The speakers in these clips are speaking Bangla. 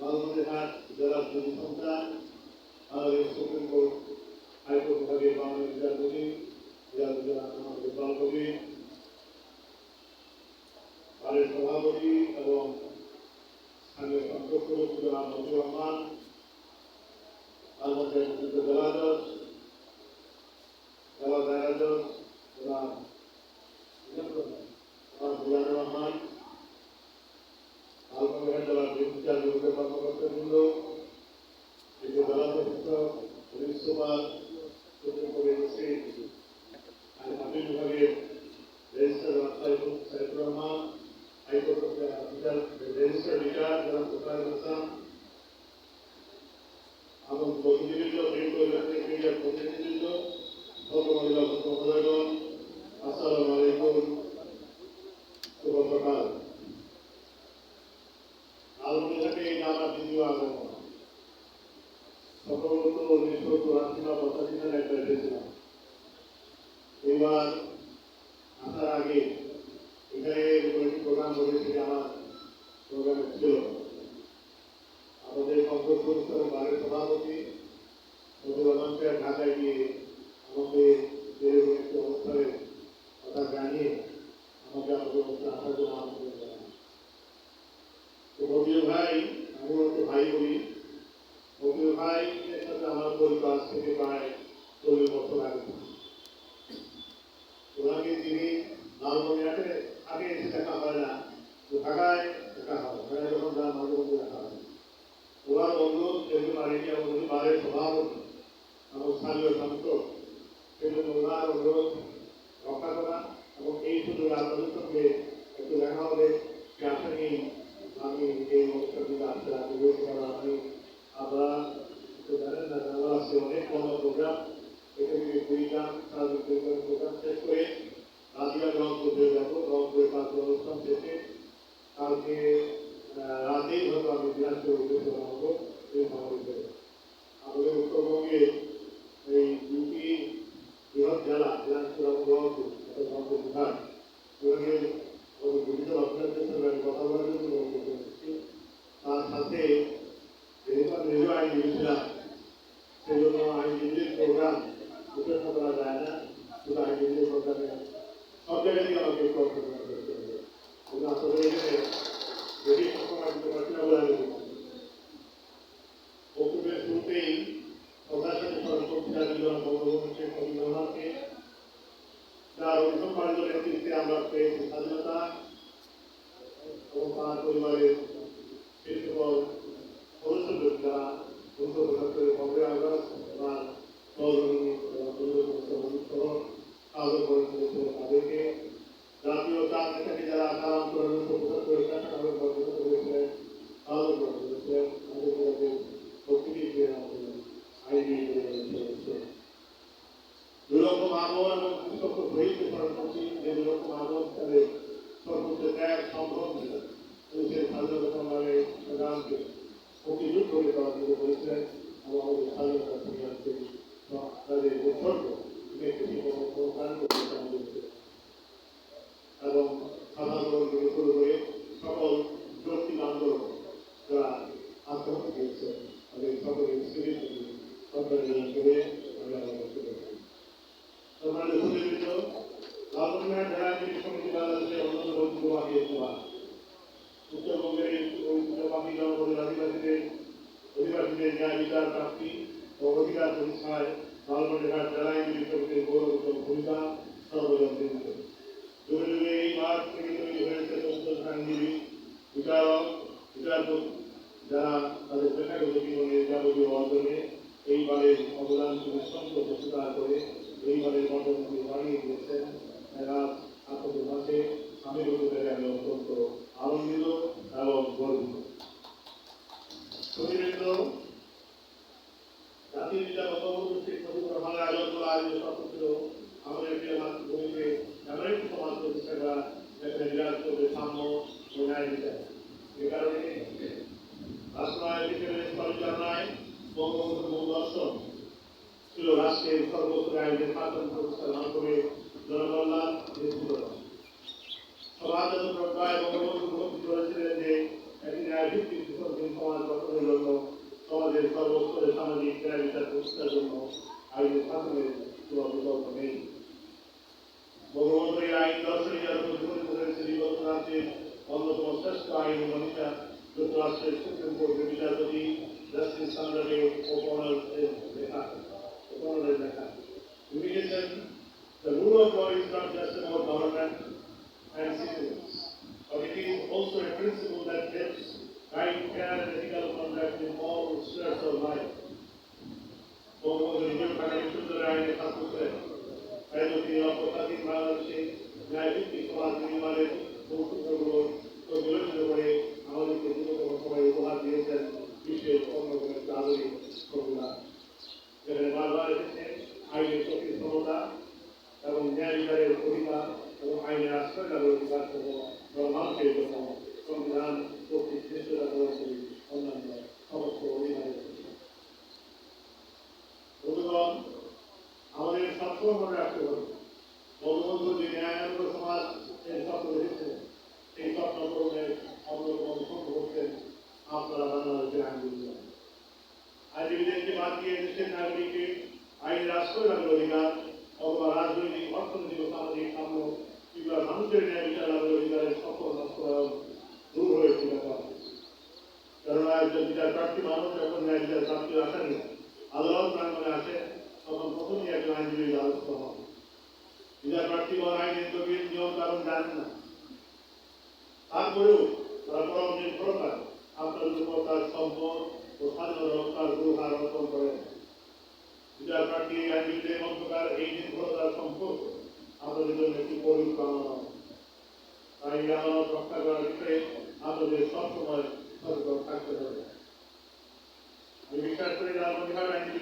লালমনিরহাট জেলার জমি সন্তান বাংলাদেশ সুপ্রিম কোর্ট হাইকোর্ট বিভাগে বাংলাদেশ বিচারপতি আমাদের বালকবি বারের সভাপতি এবং স্থানীয় সংসদ সদস্য জনাব Rahman Bangladesh whatever it is. স্থানীয় সন্ত সেই জন্য ওনার অনুরোধ রক্ষা করা এবং এই সুযোগ আন্দোলন সঙ্গে তাদেরকে জাতীয় চার নেতাকে যারা আকার অন্তরের মধ্যে প্রচার করেছেন তাদের গর্বিত করেছেন তাদের গর্বিত করেছেন তাদের তাদের প্রকৃতি যে আইনি দুরকম আবহাওয়া এবং কৃষক হয়েছে সর্বোচ্চী যে দুরকম আবহাওয়া তাদের সর্বোচ্চ ত্যাগ সম্ভব ছিল সেই স্বাধীনতা সংগ্রামে রামকে প্রতিযোগ করে তারা করেছেন এবং আমাদের স্বাধীনতা সংগ্রামকে তাদের উৎসর্গ এবং সাধারণ প্রাপ্তি অধিকার প্রতিষ্ঠায় লালমনিরহাট জেলায় মিলিত গৌরবতম ভূমিকা সর্বজনবিন্দ যুগে যুগে এই মাঠ থেকে তৈরি হয়েছে তথ্য আইনজীবী বিচারক, বিচারপতি, যারা তাদের পেশাগত জীবনে যাবতীয় অর্জনে এইবারের অবদান অত্যন্ত প্রস্তার করে এইবারের মন্ডলকে বানিয়ে দিয়েছেন। আমি অত্যন্ত fighting Manuka, the Trustee Supreme Court, the Vijayati, Justice Sandra O'Connor, and Mehta. O'Connor and Mehta. Immediately, দূর হয়েছে কেননা একজন বিচার প্রার্থী মানুষ এখন ন্যায় বিচার প্রার্থী আসেন না আদালত প্রাঙ্গনে আসে তখন প্রথমই একজন আইনজীবী আলোচিত হবে বিচার প্রার্থী হন আইনজীবীর নিয়ম কারণ জানেন না তারপরেও তারা পরামর্শের প্রকার আপনার উপর তার সম্পদ ও স্বাধীনতা রক্ষার গুরুহার অর্পণ করেন বিচার প্রার্থী আইনজীবীদের মধ্যকার এই নির্ভরতার সম্পর্ক আমাদের জন্য একটি পরিকল্পনা এই আদালত রক্ষা করার বিষয়ে আমাদের সবসময় সচেতন থাকতে হবে। বিশ্বাস করি রাজনীতি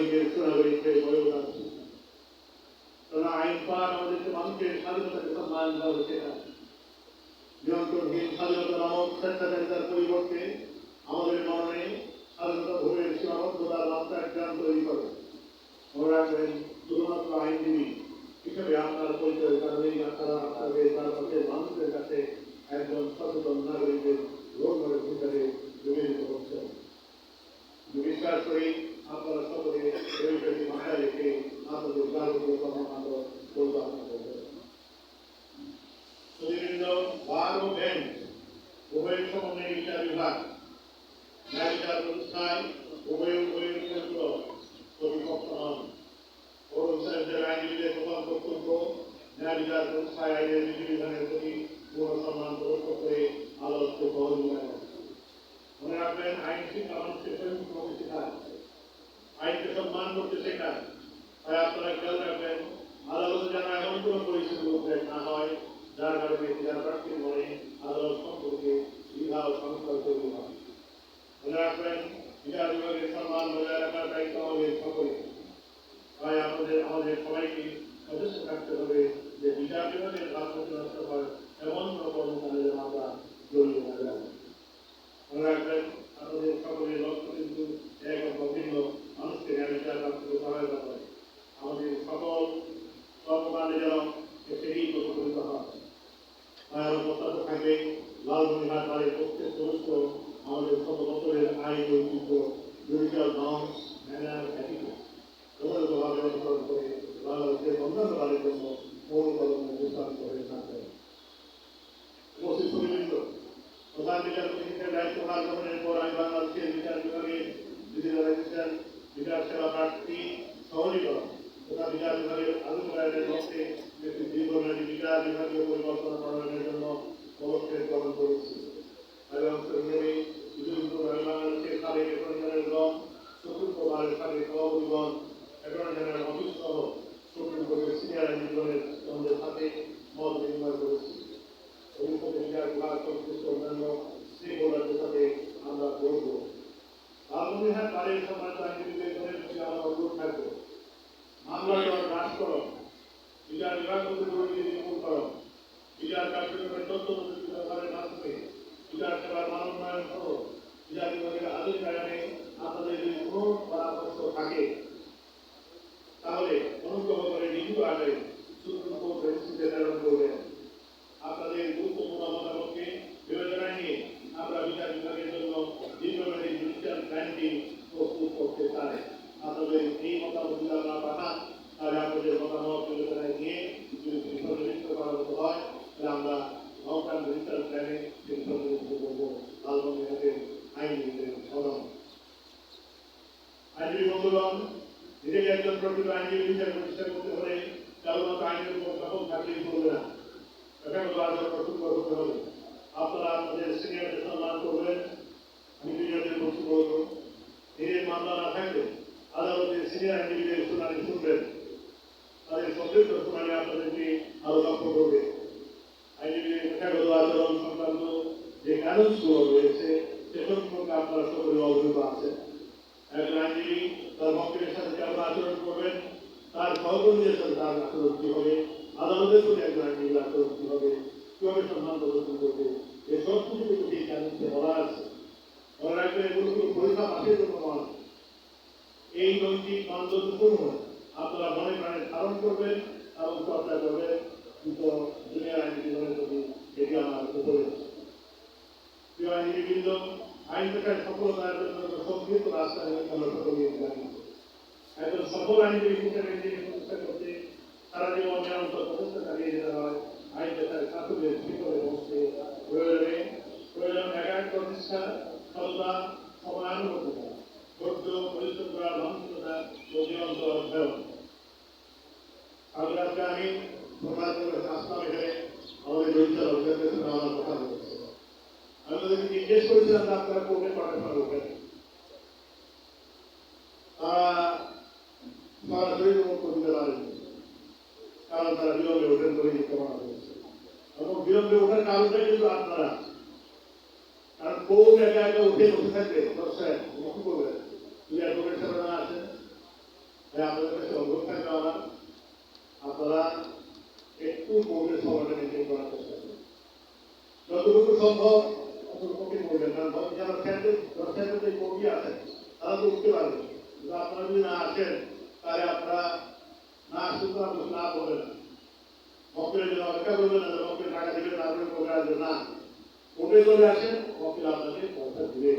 নাগরিকের সুনাগরিকের বলে আছে কারণ আইন পান আমাদেরকে মানুষের স্বাধীনতাকে সম্মান দেওয়া হচ্ছে না নিয়ন্ত্রণহীন স্বাধীনতা নামক স্বেচ্ছাচারিতার পরিবর্তে আমাদের মরণে স্বাধীনতা ভোগের সীমাবদ্ধতা রাস্তা একজন তৈরি করে মনে রাখবেন শুধুমাত্র আইনজীবী হিসেবে আপনার পরিচয় কারণেই আপনারা আপনাকে তার কাছে মানুষের কাছে একজন সচেতন নাগরিকের রোল মডেল হিসাবে বিবেচিত হচ্ছেন বিশ্বাস করি ಆತ್ಮದ ಸಹೋದರಿ ಮಾತಾಡಲಿಕ್ಕೆ ಆತ್ಮದ ಕಾರ್ಯಕ್ಕೆ ಹೋಗ Amen. বিচার প্রতিষ্ঠানের দায়িত্ব ভার গ্রহণের পর আমি বাংলাদেশের বিচার বিভাগে ডিজিটালাইজেশন বিচার সেবা প্রার্থী সহজীকরণ তথা বিচার জন্য পদক্ষেপ গ্রহণ করব করো। বিচার বিভাগ নির্মূল করো। বিচার কার্যক্রমের তথ্য প্রযুক্তি ব্যবহারের মাধ্যমে বিচার সেবার মানোন্নয়ন করো। বিচার বিভাগের আদেশ কারণে আপনাদের যদি কোনো পরামর্শ থাকে, তাহলে অনুগ্রহ করে লিখিত আকারে সুপ্রিম কোর্ট রেজিস্ট্রিতে প্রেরণ করবেন। আপনাদের গুরুত্বপূর্ণ মতামতকে বিবেচনায় নিয়ে আমরা বিচার বিভাগের জন্য দীর্ঘমেয়াদী জুডিশিয়াল প্ল্যানটি প্রস্তুত করতে চাই। আপনাদের এই মতামত যদি আমরা পাঠান তাহলে আপনাদের মতামত বিবেচনায় নিয়ে যদি সংশোধিত করার মতো হয়, তাহলে আমরা লং টার্ম জুডিশিয়াল প্ল্যানে সংশোধিত করব লালমনিরহাটের আইনজীবীদের অবদান আইনজীবী বন্ধুগণ, নিজেকে একজন প্রকৃত আইনজীবী হিসেবে প্রতিষ্ঠা করতে হলে কেবলমাত্র আইনের উপর দখল থাকলেই চলবে না। এখানে আচরণ কর্তৃত্ব করতে হবে, আপনারা আপনাদের সিনিয়রদের সম্মান করবেন। আমি জুনিয়রদের বস্তু বলব নিজের মামলা না থাকলে আদালতের সিনিয়র আইনজীবীদের শুনানি শুনবেন। তাদের সমৃদ্ধ শুনানি আপনাদেরকে আরও লক্ষ্য করবে। আইনজীবীদের পেশাগত আচরণ সংক্রান্ত যে কানুনগুলো রয়েছে, সে সম্পর্কে আপনারা সকলে অবগত আছেন। একজন আইনজীবী, তার মক্কেলের সাথে কেমন আচরণ করবেন? তার সহকর্মীদের সাথে তার আচরণ কি হবে? আদালতের প্রতি একজন আইনজীবী আচরণ কি হবে? কীভাবে সম্মান প্রদর্শন করবে? এই সব কিছু কিন্তু ঠিক কানুনকে বলা আছে। মনে রাখবেন এগুলো কোনো পরীক্ষা পাশের জন্য নয় এই নৈতিক মানদণ্ড সমূহ আপনারা মনে প্রাণে ধারণ করবেন এবং চর্চা করবেন কিন্তু দুনিয়ার আইনজীবী জীবনের প্রতি এটি আমার উপরে প্রিয় আইনজীবীবৃন্দ, আইন পেশায় সফলতার জন্য সংক্ষিপ্ত রাস্তা আমরা সকলেই জানি। একজন সফল আইনজীবী হিসেবে নিজেকে প্রতিষ্ঠা করতে সারা জীবন নিরন্তর প্রচেষ্টা চালিয়ে যেতে হয় আইন পেশায় ছাত্রদের শিক্ষরে বসতে প্রয়োজনে প্রয়োজন একাক প্রতিষ্ঠা, সততা সময়ানুবর্তিতা ধৈর্য, পরিশ্রম করা সহনশীলতা ও নিরন্তর অধ্যয়ন আজ আজকে আমি সমাজ আসলাম এখানে আমাদের জড়িত অভিজ্ঞতার সঙ্গে আমার কথা বলছে আমি তাদেরকে জিজ্ঞেস করেছিলাম যে আপনারা কোর্টে পড়াশোনা করবেন তারা সরাসরি উত্তর দিতে পারেনি কারণ তারা বিলম্বে ওঠেন করে দিতে পারা হয়েছে এবং বিলম্বে ওঠার কারণটা কিন্তু আপনারা কারণ কোর্ট একা একা উঠে বসে থাকবে দর্শক কি করবেন যদি অ্যাডভোকেট সাহেব না আসেন আপনাদের কাছে অনুরোধ থাকবে আমার। আপনারা একটু কোর্টের সময়টা সম্ভব অতটুকুই করবেন কারণ আসেন, তাহলে আপনারা না আসতে তো না বলবেন না। মক্কেল টাকা দিবেন তারপরে কোর্টে আসবে, না, কোর্টে চলে আসেন, মক্কেল আপনাকে পয়সা দিবে।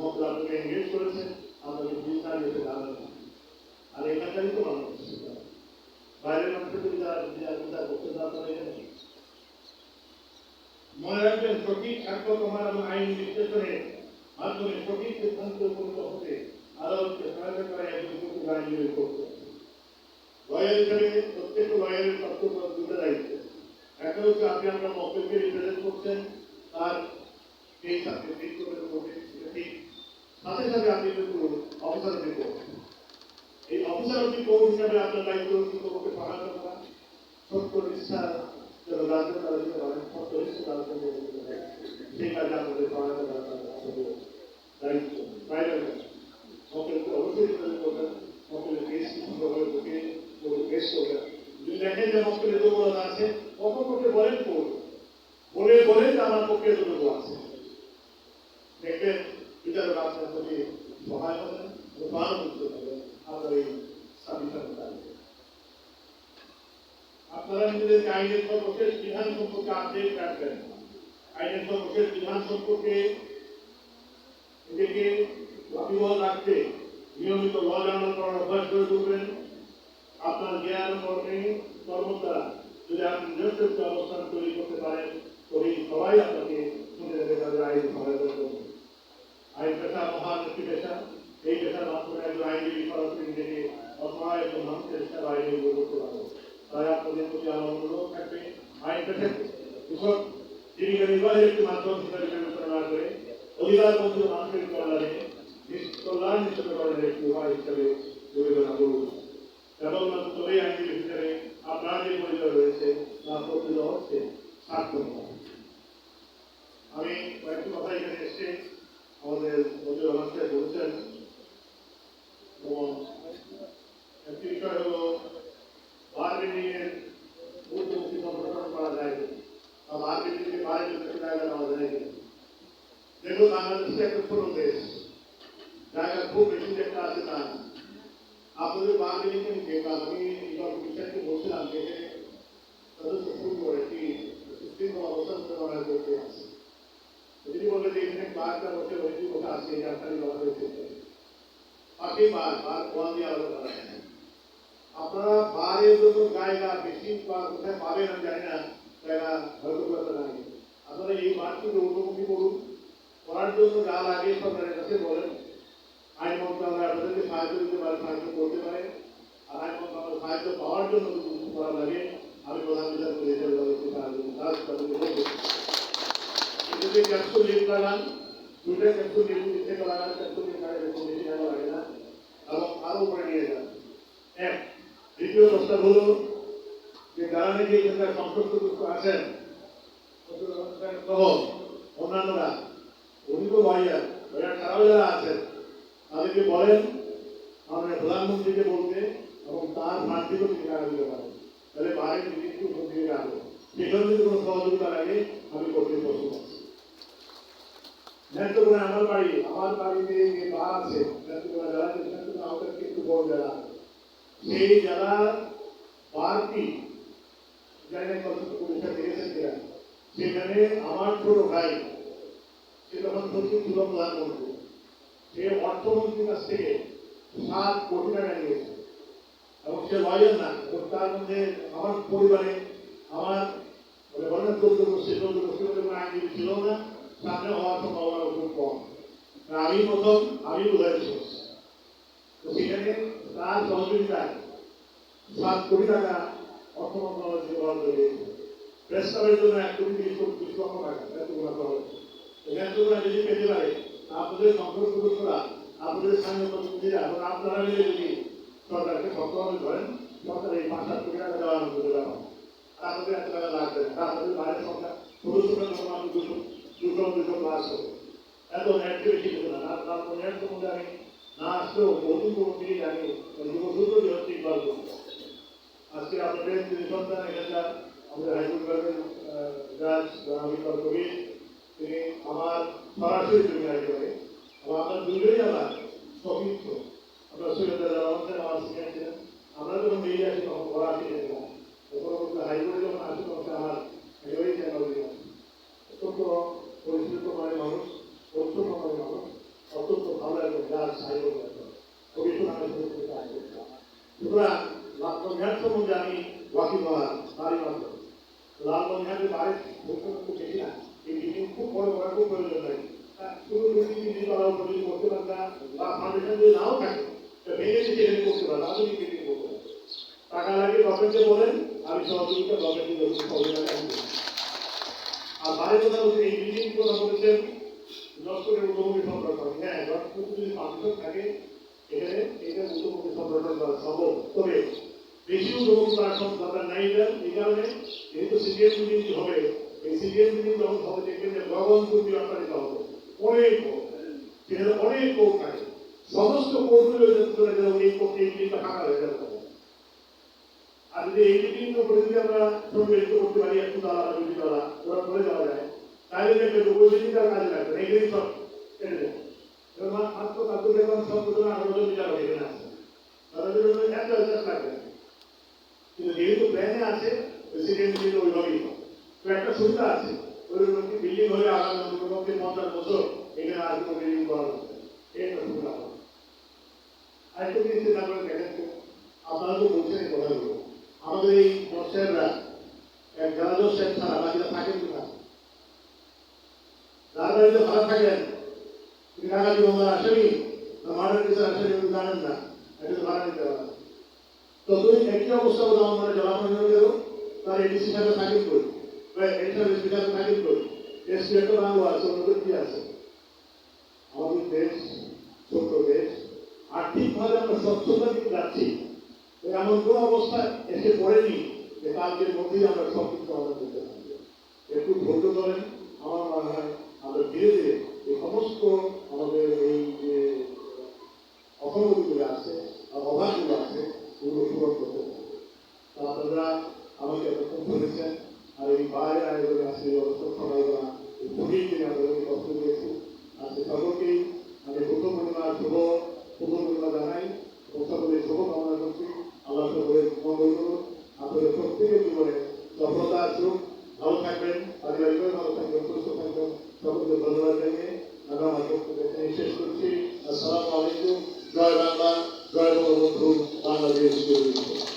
মক্কেল আপনাকে এনগেজ করেছেন আপনাকে বিল আর এখানকারই তো মানুষ বাইরের মানুষের যদি যারা বিচার বিচার করতে না আপনারা এখানে মনে রাখবেন সঠিক সাক্ষ্য এবং আইন বিশ্লেষণের মাধ্যমে সঠিক সিদ্ধান্ত উপনীত হতে আদালতকে সহায়তা করা একজন কর্তৃক আইনজীবীর করতে লয়ার হিসেবে প্রত্যেক লয়ারের কর্তব্য দুটো দায়িত্ব একটা হচ্ছে আপনি আপনার মক্কেলকে রিপ্রেজেন্ট করছেন, তার সেই সাথে সাথে সাথে আপনি কিন্তু অফিসার রিপোর্ট এই অফিসার রিপোর্ট হিসাবে আপনার দায়িত্ব হচ্ছে তোমাকে সহায়তা করা সত্য নিষ্ঠা যেন রাজ্য তারা দিতে পারেন সত্য নিষ্ঠা তারা দিতে পারেন সেই কাজে আমাদের সহায়তা করা আমাদের দায়িত্ব বাইরে মক্কেলকে অবশ্যই রিপ্রেজেন্ট করবেন মক্কেলের কেস সুন্দরভাবে ঢুকে কেস করবেন যদি দেখেন যে মক্কেলের দুর্বলতা আছে অপরপক্ষে বলেন করবেন বলে বলে যে আমার পক্ষে এতটুকু আছে দেখবেন বিচারক আপনার প্রতি সহায় হবেন এবং সহানুভূতি হবেন আপনার এই স্বাধীনতার দাবিতে আপনারা নিজেদেরকে আইনের সর্বশেষ বিধান সম্পর্কে আপডেট রাখবেন। আইনের সর্বশেষ বিধান সম্পর্কে নিজেকে ওয়াকিবহাল রাখতে নিয়মিত ল জার্নাল করার অভ্যাস করে তুলবেন। আপনার জ্ঞান কর্মে কর্মতা যদি আপনি একটি অবস্থান তৈরি করতে পারেন তবে সবাই আপনাকে শুনে দেবে তাদের আইন সহায়তা করবে। আইন পেশা মহান একটি পেশা। এই পেশার মাধ্যমে একজন আইনজীবী সরাসরি নিজেকে অসহায় একজন মানুষের হিসাবে আইনজীবী গড়ে তুলতে পারবে তাই আপনাদের প্রতি আমার অনুরোধ থাকবে। আইন পেশাকে কৃষক নির্বাহের একটি মাধ্যম হিসেবে বিবেচনা করে। অধিকার মধ্যে মানুষের কল্যাণে কল্যাণ করার একটি উপায় হিসেবে বিবেচনা করুন কেবলমাত্র তবেই আইনজীবী হিসেবে আপনার যে পরিচয় রয়েছে তা প্রকৃত হচ্ছে সার্থক আমি কয়েকটি কথা এখানে এসে আমাদের মধ্যে অনুষ্ঠানে বলেছেন। এবং একটি বিষয় হলো ಬಾಲ್ಯದಲ್ಲಿ ಊಟು ಸಿಗೋ ಪ್ರಕರಣ ಮಾಡೋದಾಯಿತು ಆ ಬಾಲ್ಯದಲ್ಲಿ ಬಾಲ್ಯ ಕಟ್ಟಿದಾಗ ಮಾಡೋದಾಯಿತು తెలుగు కాంగ్రెస్కే కుప్పలు ఉండేది దాకా భూమి పెట్టిందే కాదు నాకు అప్పుడు బాగా కాదు ఇలా పిచ్చరికి వచ్చిన అంటే చదువు సుప్రీం కోర్టు సుప్రీం అవసరం వాళ్ళకి ఎదురు వాళ్ళది ఏంటంటే భారత వచ్చే వచ్చి ఒక ఆశ్చర్య అక్కడ వ్యవహరించారు అతి బాగా బాగా బాగుంది అప్పుడు করা হয়। আপনারা বারের জন্য জায়গা বেশি বা কোথায় পাবেন আমি জানি না জায়গা হয়তো কথা নাই আপনারা এই বারটিকে উন্নতি করুন করার জন্য যা লাগে সরকারের কাছে বলেন আইন মন্ত্রণালয় আপনাদেরকে সাহায্য দিতে পারে সাহায্য করতে পারে আর আইন মন্ত্রণালয় সাহায্য পাওয়ার জন্য যদি কিছু করা লাগে আমি প্রধান বিচারপতি হিসেবে তাদেরকে সাহায্য কাজ তাদেরকে বলব যদি ক্যাপসুল লিপ লাগান দুটো ক্যাপসুল লিপ থেকে লাগান ক্যাপসুল লিপ লাগালে বেশি বেশি টাকা লাগে না এবং আরও উপরে নিয়ে যান এক প্রস্তাব হলো যে যারা নাকি এখানকার সংশ্লিষ্ট আছেন সহ অন্যান্যরা, অভিজ্ঞ ভাইয়া ভাইয়া যারা আছেন, তাদেরকে বলেন, আমাদের প্রধানমন্ত্রীকে বলতে এবং তার তিনি দিতে পারেন। তাহলে বাইরে সেখানে যদি কোনো সহযোগিতা লাগে, আমি করতে আমার বাড়ি। আমার বাড়িতে যে বার আছে নেত্রকোনা জেলা নেত্রকোনা একটু বড় জেলা সেই জেলার বারটি জানি না কতটুকু পরীক্ষা দিয়েছেন কিনা? সেখানে আমার ছোট ভাই, সে তখন সচিব ছিল প্রধানমন্ত্রী সে অর্থমন্ত্রীর কাছ থেকে সাত কোটি টাকা নিয়েছে। এবং সে লয়ার না তার মধ্যে আমার পরিবারে আমার মানে বর্ণনা করতে ছিল আইনজীবী ছিল না, সামনে হওয়ার সম্ভাবনা খুব কম। আমি প্রথম আমি বোঝাই তো সেখানে তার সহযোগিতায় সাত কোটি টাকা অর্থ মন্ত্রণালয় বরাদ্দ দিয়েছে জন্য এক কোটি তিরিশ কোটি তিরিশ লক্ষ টাকা এতগুলো যদি পেতে পারে, আপনাদের সংসদ সদস্যরা আপনাদের স্থানীয় প্রতিনিধিরা এবং আপনারা মিলে যদি সরকারকে সক্রিয় করেন সরকার এই পাঁচ সাত কোটি টাকা দেওয়া হয় আপনাদের এত টাকা লাগবে না আপনাদের বাইরের সরকার, সদস্যরা যখন আপনি দুশো দুশো দুশো ক্লাস হবে। এত নেট বেশি কিছু না, তার সম্বন্ধে আমি না আসলেও বহুদিন কোনো জানি যুবসূত্র হচ্ছে ইকবাল করব আজকে আপনাদের তিনি সন্তান এখানকার আমাদের হাইকোর্ট বিভাগের জাজ জনাবিকর কবির তিনি আমার সরাসরি জমি একেবারে এবং আমরা দুজনেই আমার সতীর্থ। আমরা সৈয়দ রহমান আমার সিনিয়র ছিলেন, আমরা যখন বেরিয়ে আসি তখন ওরা আসি যেতাম তখন হাইকোর্টে যখন আসি তখন আমার একেবারেই চ্যানেল দিলাম অত্যন্ত পরিচিত মানে মানুষ, অত্যন্ত মানে মানুষ, অত্যন্ত ভালো একজন জাজ হাইকোর্ট কবি সুনামের সাথে সুতরাং লালমনিহাট সম্বন্ধে আমি ওয়াকিল হওয়ার তারই মাত্র লালমনিহাটের বাইরে মুখ্যমন্ত্রী বেশি না এই মিটিং খুব বড় করার খুব প্রয়োজন নাই শুধু দুই তিন দিন করা উপর যদি করতে পারতাম যদি নাও থাকে। ভেঙে দিতে এখানে করতে পারতাম আধুনিক মিটিং করতে টাকা লাগে গভর্নমেন্টকে বলেন, আমি সহযোগিতা গভর্নমেন্টকে যদি সহযোগিতা আর বাইরে কথা বলতে এই মিটিং কথা বলেছেন দর্শকের উদ্যোগী সম্পর্ক হ্যাঁ। দর্শক যদি ফাংশন থাকে, এখানে এটা উদ্যোগী সম্পর্ক করা সম্ভব। তবে বেশি উদ্যোগ করার দরকার নাই এই কারণে যেহেতু সিরিয়াস মিটিং হবে, এই সিরিয়াস মিটিং যখন হবে, দেখবেন যে গগন দুর্বি অট্টালিত হবে অনেক। সেখানে অনেক কোর্ট থাকে। সমস্ত এই হয়ে যাবে আর যদি এই মিটিং করে যদি আমরা করতে পারি বা দুটি তালা ওরা করে যাওয়া যায়। তাহলে দেখবে ওই কাজে লাগবে সব কাদ্য সব বিচার এখানে আছে তাদের জন্য লাগবে। কিন্তু যেহেতু প্ল্যানে আছে প্রেসিডেন্ট কিন্তু। তো একটা সুবিধা আছে ওই বিল্ডিং হলে আগামী পঞ্চাশ বছর এখানে কোনো বিল্ডিং করা এই একটা সুবিধা হবে। আরেকটু জিনিস চিন্তা দেখেন, আপনারা তো বলছেন এই কথাগুলো। আমাদের এই এক যারা দর্শক ছাড়া বাকিরা থাকেন কোথায় যার বাড়িতে ভাড়া থাকেন তিনি টাকা দিব আমরা আসেনি না মার্ডার কেসে আসেনি উনি জানেন না এটা তো ভাড়া নিতে পারে তো তুই একই অবস্থা বলে আমার জলাপন্ন গেল তার এডিসি সাহেব থাকিল করি বা এডি সাহেব এসপি সাহেব থাকিল করি এসপি একটা বাংলো আছে ওদের কি আছে?